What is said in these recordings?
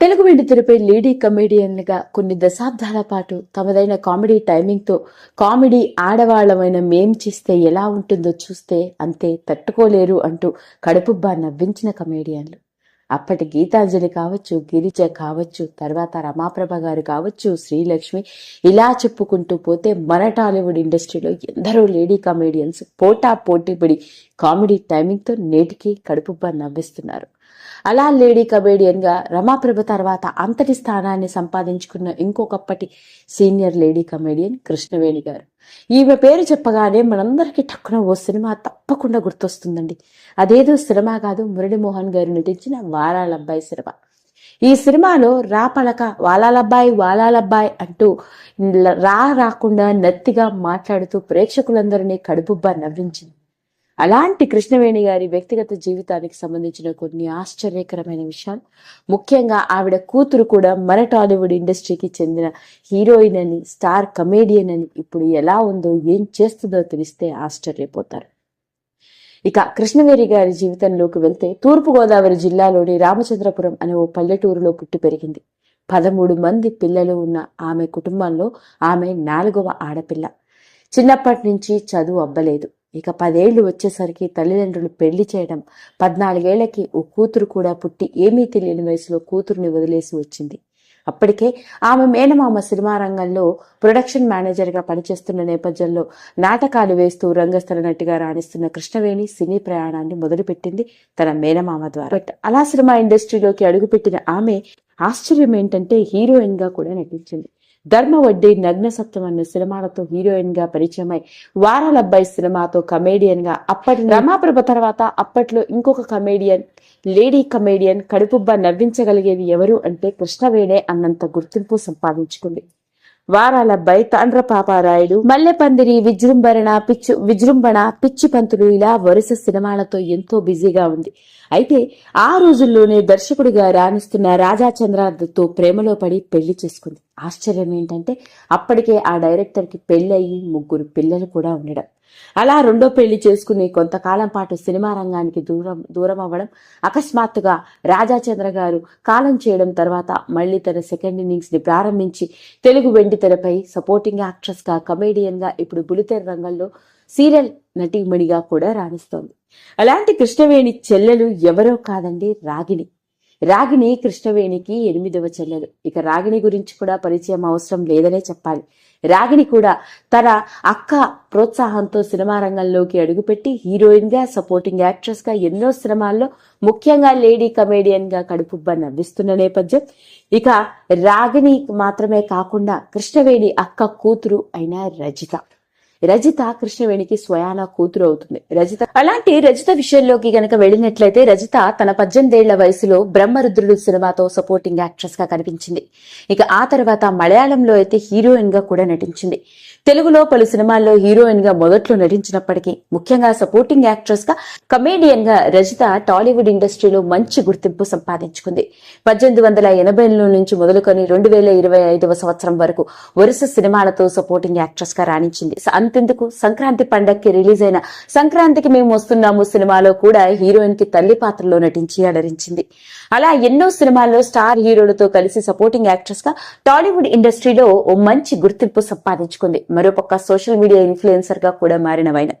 Telugu వెండితెరపై lady కమెడియన్లుగా కొన్ని దశాబ్దాల పాటు తమదైన కామెడీ టైమింగ్తో కామెడీ ఆడవాళ్ళమైన మేం చేస్తే ఎలా ఉంటుందో చూస్తే అంతే తట్టుకోలేరు అంటూ కడుపుబ్బా నవ్వించిన కమేడియన్లు. అప్పటి గీతాంజలి కావచ్చు గిరిజ కావచ్చు తర్వాత రమాప్రభ గారు కావచ్చు శ్రీలక్ష్మి ఇలా చెప్పుకుంటూ పోతే మన టాలీవుడ్ ఇండస్ట్రీలో ఎందరో లేడీ కమెడియన్స్ పోటా పోటీపడి కామెడీ టైమింగ్తో నేటికి కడుపుబ్బా నవ్విస్తున్నారు. అలా లేడీ కమేడియన్గా రమాప్రభ తర్వాత అంతటి స్థానాన్ని సంపాదించుకున్న ఇంకొకప్పటి సీనియర్ లేడీ కమేడియన్ కృష్ణవేణి గారు. ఈమె పేరు చెప్పగానే మనందరికీ టక్కున ఓ సినిమా తప్పకుండా గుర్తొస్తుందండి. అదేదో సినిమా కాదు మురళీమోహన్ గారు నటించిన వారాలబ్బాయి సినిమా. ఈ సినిమాలో రా పలక వాలాలబ్బాయి వాలాలబ్బాయి అంటూ రా రాకుండా నత్తిగా మాట్లాడుతూ ప్రేక్షకులందరినీ కడుపుబ్బా నవ్వించింది. అలాంటి కృష్ణవేణి గారి వ్యక్తిగత జీవితానికి సంబంధించిన కొన్ని ఆశ్చర్యకరమైన విషయాలు. ముఖ్యంగా ఆవిడ కూతురు కూడా మన టాలీవుడ్ ఇండస్ట్రీకి చెందిన హీరోయిన్ అని స్టార్ కమేడియన్ అని ఇప్పుడు ఎలా ఉందో ఏం చేస్తుందో తెలిస్తే ఆశ్చర్యపోతారు. ఇక కృష్ణవేణి గారి జీవితంలోకి వెళ్తే తూర్పుగోదావరి జిల్లాలోని రామచంద్రపురం అనే ఓ పల్లెటూరులో పుట్టి పెరిగింది. పదమూడు మంది పిల్లలు ఉన్న ఆమె కుటుంబంలో ఆమె నాలుగవ ఆడపిల్ల. చిన్నప్పటి నుంచి చదువు అబ్బలేదు. ఇక పదేళ్ళు వచ్చేసరికి తల్లిదండ్రులు పెళ్ళి చేయడం పద్నాలుగేళ్ళకి ఓ కూతురు కూడా పుట్టి ఏమీ తెలియని వయసులో కూతురుని వదిలేసి వచ్చింది. అప్పటికే ఆమె మేనమామ సినిమా రంగంలో ప్రొడక్షన్ మేనేజర్గా పనిచేస్తున్న నేపథ్యంలో నాటకాలు వేస్తూ రంగస్థల నటిగా రాణిస్తున్న కృష్ణవేణి సినీ ప్రయాణాన్ని మొదలుపెట్టింది తన మేనమామ ద్వారా. బట్ అలా సినిమా ఇండస్ట్రీలోకి అడుగుపెట్టిన ఆమె ఆశ్చర్యం ఏంటంటే హీరోయిన్గా కూడా నటించింది. ధర్మ వడ్డీ నగ్న సత్యం అన్న సినిమాలతో హీరోయిన్గా పరిచయమై వారాలబ్బాయి సినిమాతో కమేడియన్గా అప్పటి రమాప్రభ తర్వాత అప్పట్లో ఇంకొక కమేడియన్ లేడీ కమేడియన్ కడుపుబ్బా నవ్వించగలిగేది ఎవరు అంటే కృష్ణవేణే అన్నంత గుర్తింపు సంపాదించుకుంది. వారాలబ్బాయి తాండ్ర పాపారాయుడు మల్లెపందిరి విజృంభరణ పిచ్చు విజృంభణ పిచ్చి పంతులు ఇలా వరుస సినిమాలతో ఎంతో బిజీగా ఉంది. అయితే ఆ రోజుల్లోనే దర్శకుడిగా రాణిస్తున్న రాజా చంద్రార్తో ప్రేమలో పడి పెళ్ళి చేసుకుంది. ఆశ్చర్యం ఏంటంటే అప్పటికే ఆ డైరెక్టర్కి పెళ్ళయి ముగ్గురు పిల్లలు కూడా ఉండడం. అలా రెండో పెళ్ళి చేసుకుని కొంతకాలం పాటు సినిమా రంగానికి దూరం దూరం అవ్వడం అకస్మాత్తుగా రాజాచంద్ర గారు కాలం చేయడం తర్వాత మళ్ళీ తన సెకండ్ ఇన్నింగ్స్ని ప్రారంభించి తెలుగు వెండి తెరపై సపోర్టింగ్ యాక్ట్రెస్గా కమేడియన్గా ఇప్పుడు బులితెర రంగంలో సీరియల్ నటీమణిగా కూడా రాణిస్తోంది. అలాంటి కృష్ణవేణి చెల్లెలు ఎవరో కాదండి రాగిణి. రాగిణి కృష్ణవేణికి ఎనిమిదవ చెల్లెలు. ఇక రాగిణి గురించి కూడా పరిచయం అవసరం లేదనే చెప్పాలి. రాగిణి కూడా తన అక్క ప్రోత్సాహంతో సినిమా రంగంలోకి అడుగుపెట్టి హీరోయిన్గా సపోర్టింగ్ యాక్ట్రెస్గా ఎన్నో సినిమాల్లో ముఖ్యంగా లేడీ కమేడియన్గా కడుపుబ్బ నవ్విస్తున్న నేపథ్యం. ఇక రాగిణి మాత్రమే కాకుండా కృష్ణవేణి అక్క కూతురు అయిన రజిత. రజిత కృష్ణవేణికి స్వయాన కూతురు అవుతుంది. రజిత అలాంటి రజిత విషయంలోకి గనక వెళ్ళినట్లయితే రజిత తన పద్దెనిమిదేళ్ళ వయసులో బ్రహ్మరుద్రుడు సినిమాతో సపోర్టింగ్ యాక్ట్రెస్గా కనిపించింది. ఇక ఆ తర్వాత మలయాళంలో అయితే హీరోయిన్గా కూడా నటించింది. తెలుగులో పలు సినిమాల్లో హీరోయిన్గా మొదట్లో నటించినప్పటికీ ముఖ్యంగా సపోర్టింగ్ యాక్ట్రెస్గా కమేడియన్గా రజిత టాలీవుడ్ ఇండస్ట్రీలో మంచి గుర్తింపు సంపాదించుకుంది. పద్దెనిమిది వందల ఎనభైలో నుంచి మొదలుకొని రెండు వేల ఇరవై ఐదవ సంవత్సరం వరకు వరుస సినిమాలతో సపోర్టింగ్ యాక్ట్రెస్గా రాణించింది. అంతెందుకు సంక్రాంతి పండగకి రిలీజ్ అయిన సంక్రాంతికి మేము వస్తున్నాము సినిమాలో కూడా హీరోయిన్కి తల్లి పాత్రలో నటించి అలరించింది. అలా ఎన్నో సినిమాల్లో స్టార్ హీరోలతో కలిసి సపోర్టింగ్ యాక్ట్రెస్గా టాలీవుడ్ ఇండస్ట్రీలో ఓ మంచి గుర్తింపు సంపాదించుకుంది. మరోపక్క సోషల్ మీడియా ఇన్ఫ్లుయెన్సర్గా కూడా మారిన వైన.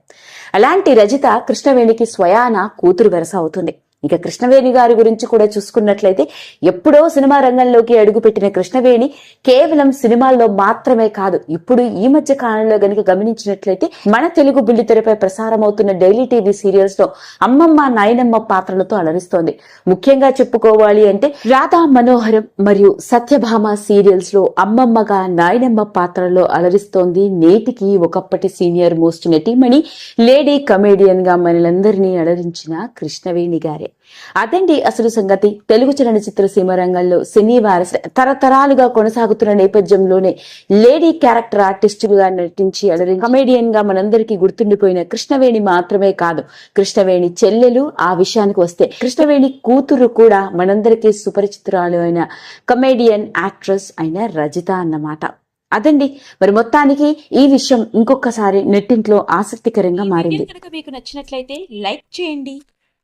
అలాంటి రజిత కృష్ణవేణికి స్వయాన కూతురు వరస అవుతుంది. ఇక కృష్ణవేణి గారి గురించి కూడా చూసుకున్నట్లయితే ఎప్పుడో సినిమా రంగంలోకి అడుగుపెట్టిన కృష్ణవేణి కేవలం సినిమాల్లో మాత్రమే కాదు ఇప్పుడు ఈ మధ్య కాలంలో గనుక గమనించినట్లయితే మన తెలుగు బుల్లితెరపై ప్రసారం అవుతున్న డైలీ టీవీ సీరియల్స్లో అమ్మమ్మ నాయనమ్మ పాత్రలతో అలరిస్తోంది. ముఖ్యంగా చెప్పుకోవాలి అంటే రాధా మనోహరం మరియు సత్యభామ సీరియల్స్లో అమ్మమ్మగా నాయనమ్మ పాత్రలో అలరిస్తోంది నేటికి ఒకప్పటి సీనియర్ మోస్ట్ నటీమణి లేడీ కమేడియన్గా మనలందరినీ అలరించిన కృష్ణవేణి గారే. అదండి అసలు సంగతి. తెలుగు చలనచిత్ర సీమ రంగంలో సినీ వారసు తరతరాలుగా కొనసాగుతున్న నేపథ్యంలోనే లేడీ క్యారెక్టర్ ఆర్టిస్ట్గా నటించి అలరి కమేడియన్గా మనందరికీ గుర్తుండిపోయిన కృష్ణవేణి మాత్రమే కాదు. కృష్ణవేణి చెల్లెలు ఆ విషయానికి వస్తే కృష్ణవేణి కూతురు కూడా మనందరికీ సుపరిచితురాలు అయిన కమేడియన్ యాక్ట్రెస్ అయిన రజిత అన్నమాట. అదండి. మరి మొత్తానికి ఈ విషయం ఇంకొకసారి నెట్టింట్లో ఆసక్తికరంగా మారింది. మీకు నచ్చినట్లయితే లైక్ చేయండి.